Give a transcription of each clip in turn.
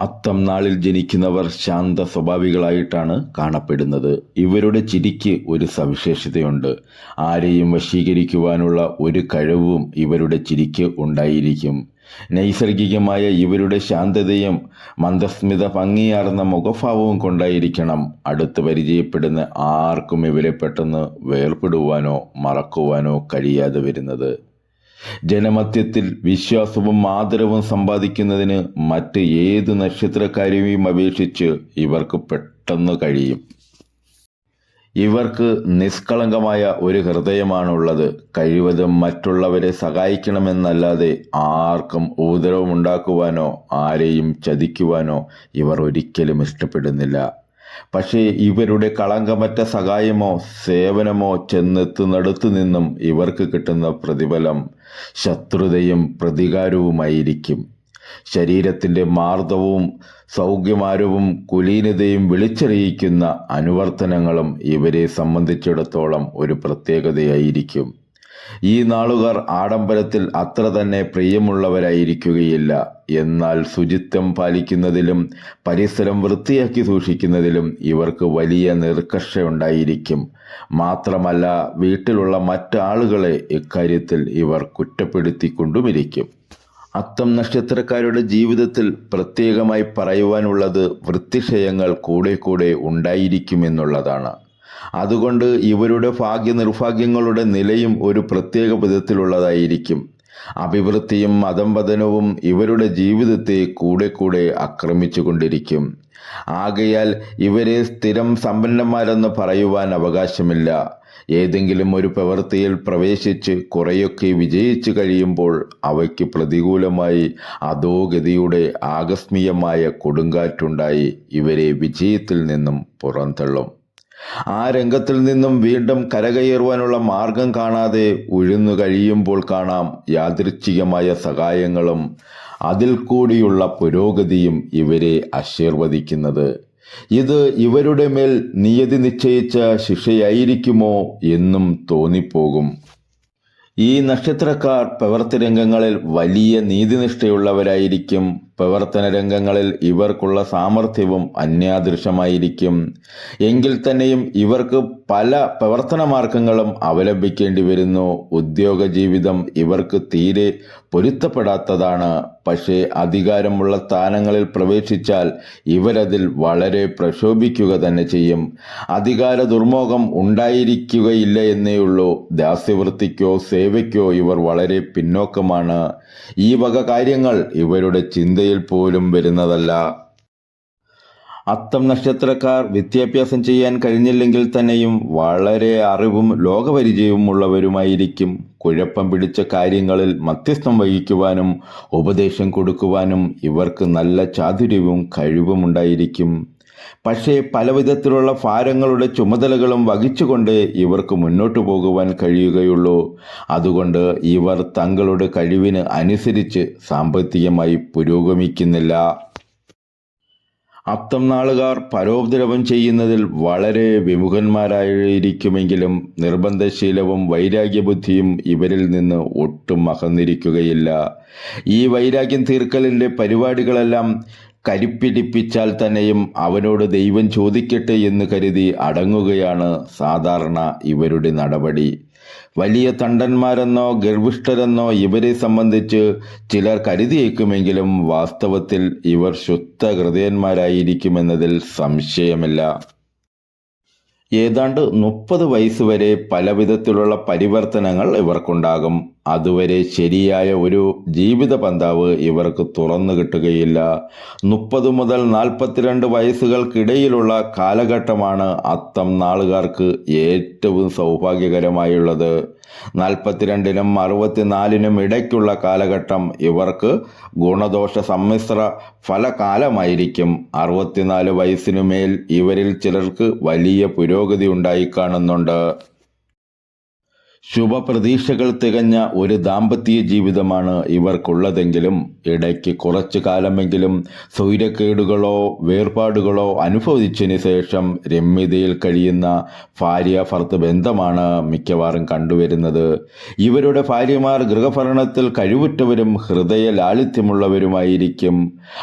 അത്തം നാളിൽ ജനിക്കുന്നവർ ശാന്ത സ്വഭാവികളായിട്ടാണ് കാണപ്പെടുന്നത്. ഇവരുടെ ചിരിക്ക് ഒരു സവിശേഷതയുണ്ട്. ആരെയും വശീകരിക്കുവാനുള്ള ഒരു കഴിവും ഇവരുടെ ചിരിക്ക് ഉണ്ടായിരിക്കും. നൈസർഗികമായ ഇവരുടെ ശാന്തതയും മന്ദസ്മിത ഭംഗിയാർന്ന മുഖഭാവവും കൊണ്ടായിരിക്കണം അടുത്ത് പരിചയപ്പെടുന്ന ആർക്കും ഇവരെ പെട്ടെന്ന് വേർപെടുവാനോ മറക്കുവാനോ കഴിയാതെ വരുന്നത്. ജനമധ്യത്തിൽ വിശ്വാസവും ആദരവും സമ്പാദിക്കുന്നതിന് മറ്റ് ഏത് നക്ഷത്രക്കാരെയും അപേക്ഷിച്ച് ഇവർക്ക് പെട്ടെന്ന് കഴിയും. ഇവർക്ക് നിഷ്കളങ്കമായ ഒരു ഹൃദയമാണുള്ളത്. കഴിവതും മറ്റുള്ളവരെ സഹായിക്കണമെന്നല്ലാതെ ആർക്കും ഉപദ്രവമുണ്ടാക്കുവാനോ ആരെയും ചതിക്കുവാനോ ഇവർ ഒരിക്കലും ഇഷ്ടപ്പെടുന്നില്ല. പക്ഷേ ഇവരുടെ കളങ്കമറ്റ സഹായമോ സേവനമോ ചെന്നെത്തുന്നിടത്തു നിന്നും ഇവർക്ക് കിട്ടുന്ന പ്രതിഫലം ശത്രുതയും പ്രതികാരവുമായിരിക്കും. ശരീരത്തിന്റെ മാർദ്ദവും സൗഖ്യമാരവും കുലീനതയും വിളിച്ചറിയിക്കുന്ന അനുവർത്തനങ്ങളും ഇവരെ സംബന്ധിച്ചിടത്തോളം ഒരു പ്രത്യേകതയായിരിക്കും. ഈ നാളുകാർ ആഡംബരത്തിൽ അത്ര തന്നെ പ്രിയമുള്ളവരായിരിക്കുകയില്ല. എന്നാൽ ശുചിത്വം പാലിക്കുന്നതിലും പരിസരം വൃത്തിയാക്കി സൂക്ഷിക്കുന്നതിലും ഇവർക്ക് വലിയ നിർക്കർഷയുണ്ടായിരിക്കും മാത്രമല്ല വീട്ടിലുള്ള മറ്റാളുകളെ ഇക്കാര്യത്തിൽ ഇവർ കുറ്റപ്പെടുത്തിക്കൊണ്ടുമിരിക്കും. അത്തം നക്ഷത്രക്കാരുടെ ജീവിതത്തിൽ പ്രത്യേകമായി പറയുവാനുള്ളത് വൃത്തിക്ഷയങ്ങൾ കൂടെ കൂടെ ഉണ്ടായിരിക്കുമെന്നുള്ളതാണ്. അതുകൊണ്ട് ഇവരുടെ ഭാഗ്യ നിർഭാഗ്യങ്ങളുടെ നിലയും ഒരു പ്രത്യേക വിധത്തിലുള്ളതായിരിക്കും. അഭിവൃദ്ധിയും അധംപതനവും ഇവരുടെ ജീവിതത്തെ കൂടെ കൂടെ ആക്രമിച്ചു കൊണ്ടിരിക്കും. ആകയാൽ ഇവരെ സ്ഥിരം സമ്പന്നന്മാരെന്ന് പറയുവാൻ അവകാശമില്ല. ഏതെങ്കിലും ഒരു പ്രവൃത്തിയിൽ പ്രവേശിച്ച് കുറേയൊക്കെ വിജയിച്ചു കഴിയുമ്പോൾ അവയ്ക്ക് പ്രതികൂലമായി അധോഗതിയുടെ ആകസ്മികമായ കൊടുങ്കാറ്റുണ്ടായി ഇവരെ വിജയത്തിൽ നിന്നും പുറന്തള്ളും. ആ രംഗത്തിൽ നിന്നും വീണ്ടും കരകയറുവാനുള്ള മാർഗം കാണാതെ ഉഴുന്നു കഴിയുമ്പോൾ കാണാം യാദൃച്ഛികമായ സഹായങ്ങളും അതിൽ കൂടിയുള്ള പുരോഗതിയും ഇവരെ ആശീർവദിക്കുന്നത്. ഇത് ഇവരുടെ മേൽ നിയതി നിശ്ചയിച്ച ശിക്ഷയായിരിക്കുമോ എന്നും തോന്നിപ്പോകും. ഈ നക്ഷത്രക്കാർ പ്രവർത്തി രംഗങ്ങളിൽ വലിയ നീതിനിഷ്ഠയുള്ളവരായിരിക്കും. പ്രവർത്തന രംഗങ്ങളിൽ ഇവർക്കുള്ള സാമർഥ്യവും അന്യാദൃശമായിരിക്കും എങ്കിൽ തന്നെയും ഇവർക്ക് പല പ്രവർത്തന മാർഗങ്ങളും അവലംബിക്കേണ്ടി വരുന്നു. ഉദ്യോഗ ജീവിതം ഇവർക്ക് തീരെ പൊരുത്തപ്പെടാത്തതാണ്. പക്ഷേ അധികാരമുള്ള സ്ഥാനങ്ങളിൽ പ്രവേശിച്ചാൽ ഇവരതിൽ വളരെ പ്രക്ഷോഭിക്കുക തന്നെ ചെയ്യും. അധികാര ദുർമോഹം ഉണ്ടായിരിക്കുകയില്ല എന്നേയുള്ളൂ ദാസ്യവൃത്തിക്കോ സേവയ്ക്കോ ഇവർ വളരെ പിന്നോക്കമാണ്. ഈ വക കാര്യങ്ങൾ ഇവരുടെ ചിന്തയിൽ പോലും വരുന്നതല്ല. അത്തം നക്ഷത്രക്കാർ വിദ്യാഭ്യാസം ചെയ്യാൻ കഴിഞ്ഞില്ലെങ്കിൽ തന്നെയും വളരെ അറിവും ലോകപരിചയവും ഉള്ളവരുമായിരിക്കും കുഴപ്പം പിടിച്ച കാര്യങ്ങളിൽ മധ്യസ്ഥം വഹിക്കുവാനും ഉപദേശം കൊടുക്കുവാനും ഇവർക്ക് നല്ല ചാതുര്യവും കഴിവുമുണ്ടായിരിക്കും. പക്ഷേ പലവിധത്തിലുള്ള ഭാരങ്ങളുടെ ചുമതലകളും വഹിച്ചുകൊണ്ട് ഇവർക്ക് മുന്നോട്ടു പോകുവാൻ കഴിയുകയുള്ളൂ. അതുകൊണ്ട് ഇവർ തങ്ങളുടെ കഴിവിന് അനുസരിച്ച് സാമ്പത്തികമായി പുരോഗമിക്കുന്നില്ല. അത്തം നാളുകാർ പരോപദ്രവം ചെയ്യുന്നതിൽ വളരെ വിമുഖന്മാരായിരിക്കുമെങ്കിലും നിർബന്ധശീലവും വൈരാഗ്യബുദ്ധിയും ഇവരിൽ നിന്ന് ഒട്ടും അകന്നിരിക്കുകയില്ല. ഈ വൈരാഗ്യം തീർക്കലിന്റെ പരിപാടികളെല്ലാം കരിപ്പിടിപ്പിച്ചാൽ തന്നെയും അവനോട് ദൈവം ചോദിക്കട്ടെ എന്ന് കരുതി അടങ്ങുകയാണ് സാധാരണ ഇവരുടെ നടപടി. വലിയ തണ്ടന്മാരെന്നോ ഗർഭിഷ്ഠരെന്നോ ഇവരെ സംബന്ധിച്ച് ചിലർ കരുതിയേക്കുമെങ്കിലും വാസ്തവത്തിൽ ഇവർ ശുദ്ധ ഹൃദയന്മാരായിരിക്കുമെന്നതിൽ സംശയമില്ല. ഏതാണ്ട് മുപ്പത് വയസ്സ് വരെ പല വിധത്തിലുള്ള പരിവർത്തനങ്ങൾ ഇവർക്കുണ്ടാകും. അതുവരെ ശരിയായ ഒരു ജീവിത പന്താവ് ഇവർക്ക് തുറന്നു കിട്ടുകയില്ല. മുപ്പത് മുതൽ നാൽപ്പത്തിരണ്ട് വയസ്സുകൾക്കിടയിലുള്ള കാലഘട്ടമാണ് അത്തം നാളുകാർക്ക് ഏറ്റവും സൗഭാഗ്യകരമായുള്ളത്. നാൽപ്പത്തിരണ്ടിനും അറുപത്തിനാലിനും ഇടയ്ക്കുള്ള കാലഘട്ടം ഇവർക്ക് ഗുണദോഷ സമ്മിശ്ര ഫലകാലമായിരിക്കും. അറുപത്തിനാല് വയസ്സിനുമേൽ ഇവരിൽ ചിലർക്ക് വലിയ പുരോഗതി ഉണ്ടായി കാണുന്നുണ്ട്. ശുഭപ്രതീക്ഷകൾ തികഞ്ഞ ഒരു ദാമ്പത്യ ജീവിതമാണ് ഇവർക്കുള്ളതെങ്കിലും ഇടയ്ക്ക് കുറച്ചു കാലമെങ്കിലും സ്വൈരക്കേടുകളോ വേർപാടുകളോ അനുഭവിച്ചതിന് ശേഷം രമ്യതയിൽ കഴിയുന്ന ഭാര്യ ഭർത്ത് ബന്ധമാണ് മിക്കവാറും കണ്ടുവരുന്നത്. ഇവരുടെ ഭാര്യമാർ ഗൃഹഭരണത്തിൽ കഴിവുറ്റവരും ഹൃദയ ലാളിത്യമുള്ളവരുമായിരിക്കും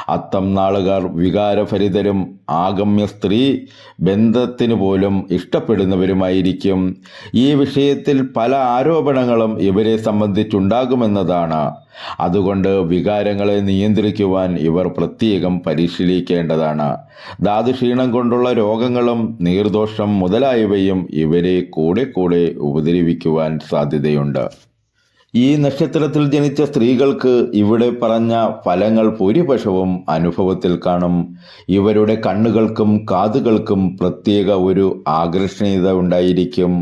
അത്തം നാളുകാർ വികാരഭരിതരും ആഗമ്യ സ്ത്രീ ബന്ധത്തിന് പോലും ഇഷ്ടപ്പെടുന്നവരുമായിരിക്കും. ഈ വിഷയത്തിൽ പല ആരോപണങ്ങളും ഇവരെ സംബന്ധിച്ചുണ്ടാകുമെന്നതാണ്. അതുകൊണ്ട് വികാരങ്ങളെ നിയന്ത്രിക്കുവാൻ ഇവർ പ്രത്യേകം പരിശീലിക്കേണ്ടതാണ്. ധാതുക്ഷീണം കൊണ്ടുള്ള രോഗങ്ങളും നീർദോഷം മുതലായവയും ഇവരെ കൂടെ കൂടെ ഉപദ്രവിക്കുവാൻ സാധ്യതയുണ്ട്. ഈ നക്ഷത്രത്തിൽ ജനിച്ച സ്ത്രീകൾക്ക് ഇവിടെ പറഞ്ഞ ഫലങ്ങൾ ഭൂരിപക്ഷവും അനുഭവത്തിൽ കാണും. ഇവരുടെ കണ്ണുകൾക്കും കാതുകൾക്കും പ്രത്യേക ഒരു ആകർഷണീയത ഉണ്ടായിരിക്കും.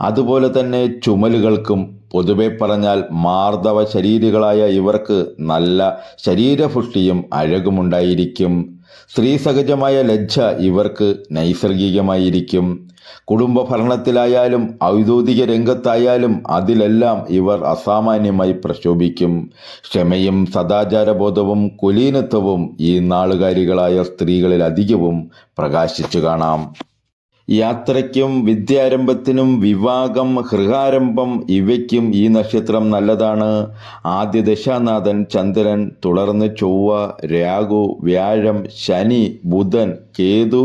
അതുപോലെ തന്നെ ചുമലുകൾക്കും പൊതുവെ പറഞ്ഞാൽ മാർദ്ദവ ശരീരികളായ ഇവർക്ക് നല്ല ശരീരപുഷ്ടിയും അഴകുമുണ്ടായിരിക്കും. സ്ത്രീ സഹജമായ ലജ്ജ ഇവർക്ക് നൈസർഗികമായിരിക്കും. കുടുംബ ഭരണത്തിലായാലും ഔദ്യോഗിക രംഗത്തായാലും അതിലെല്ലാം ഇവർ അസാമാന്യമായി പ്രശോഭിക്കും. ക്ഷമയും സദാചാരബോധവും കുലീനത്വവും ഈ നാളുകാരികളായ സ്ത്രീകളിൽ അധികവും പ്രകാശിച്ചു കാണാം. യാത്രയ്ക്കും വിദ്യാരംഭത്തിനും വിവാഹം ഹൃഹാരംഭം ഇവയ്ക്കും ഈ നക്ഷത്രം നല്ലതാണ്. ആദ്യ ദശാനാഥൻ ചന്ദ്രൻ തുടർന്ന് ചൊവ്വ രാഹു വ്യാഴം ശനി ബുധൻ കേതു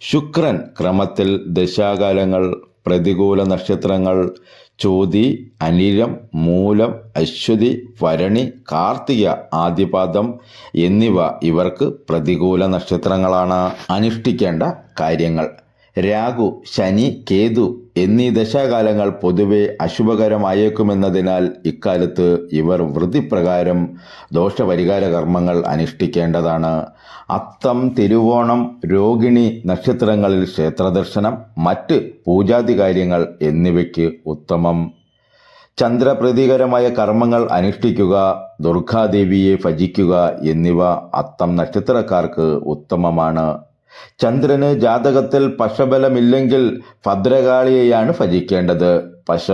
ശുക്രൻ. ക്രമത്തിൽ ദശാകാലങ്ങൾ പ്രതികൂല നക്ഷത്രങ്ങൾ ചോതി അനിരം മൂലം അശ്വതി ഭരണി കാർത്തിക ആദ്യപാദം എന്നിവ ഇവർക്ക് പ്രതികൂല നക്ഷത്രങ്ങളാണ്. അനുഷ്ഠിക്കേണ്ട കാര്യങ്ങൾ. രാഹു ശനി കേതു എന്നീ ദശാകാലങ്ങൾ പൊതുവെ അശുഭകരമായേക്കുമെന്നതിനാൽ ഇക്കാലത്ത് ഇവർ വൃത്തിപ്രകാരം ദോഷപരിഹാര കർമ്മങ്ങൾ അനുഷ്ഠിക്കേണ്ടതാണ്. അത്തം തിരുവോണം രോഹിണി നക്ഷത്രങ്ങളിൽ ക്ഷേത്രദർശനം മറ്റ് പൂജാതി കാര്യങ്ങൾ എന്നിവയ്ക്ക് ഉത്തമം. ചന്ദ്രപ്രതീകരമായ കർമ്മങ്ങൾ അനുഷ്ഠിക്കുക ദുർഗാദേവിയെ ഭജിക്കുക എന്നിവ അത്തം നക്ഷത്രക്കാർക്ക് ഉത്തമമാണ്. ചന്ദ്രന് ജാതകത്തിൽ പശബലമില്ലെങ്കിൽ ഭദ്രകാളിയെയാണ് ഭജിക്കേണ്ടത്. പശ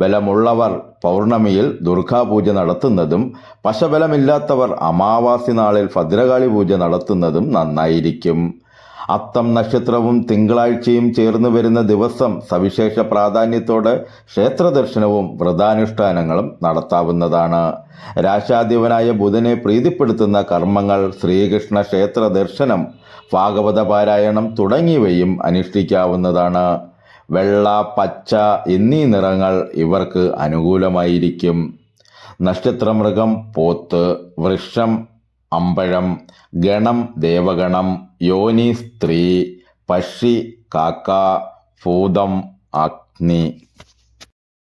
ബലമുള്ളവർ പൗർണമിയിൽ ദുർഗാപൂജ നടത്തുന്നതും പശബലമില്ലാത്തവർ അമാവാസി നാളിൽ ഭദ്രകാളി പൂജ നടത്തുന്നതും നന്നായിരിക്കും. അത്തം നക്ഷത്രവും തിങ്കളാഴ്ചയും ചേർന്ന് വരുന്ന ദിവസം സവിശേഷ പ്രാധാന്യത്തോടെ ക്ഷേത്രദർശനവും വ്രതാനുഷ്ഠാനങ്ങളും നടത്താവുന്നതാണ്. രാശാധിപനായ ബുധനെ പ്രീതിപ്പെടുത്തുന്ന കർമ്മങ്ങൾ ശ്രീകൃഷ്ണ ക്ഷേത്ര ദർശനം ഭാഗവത പാരായണം തുടങ്ങിയവയും അനുഷ്ഠിക്കാവുന്നതാണ്. വെള്ള പച്ച എന്നീ നിറങ്ങൾ ഇവർക്ക് അനുകൂലമായിരിക്കും. നക്ഷത്രമൃഗം പോത്ത് വൃക്ഷം അമ്പഴം ഗണം ദേവഗണം യോനി സ്ത്രീ പക്ഷി കാക്ക ഭൂതം അഗ്നി.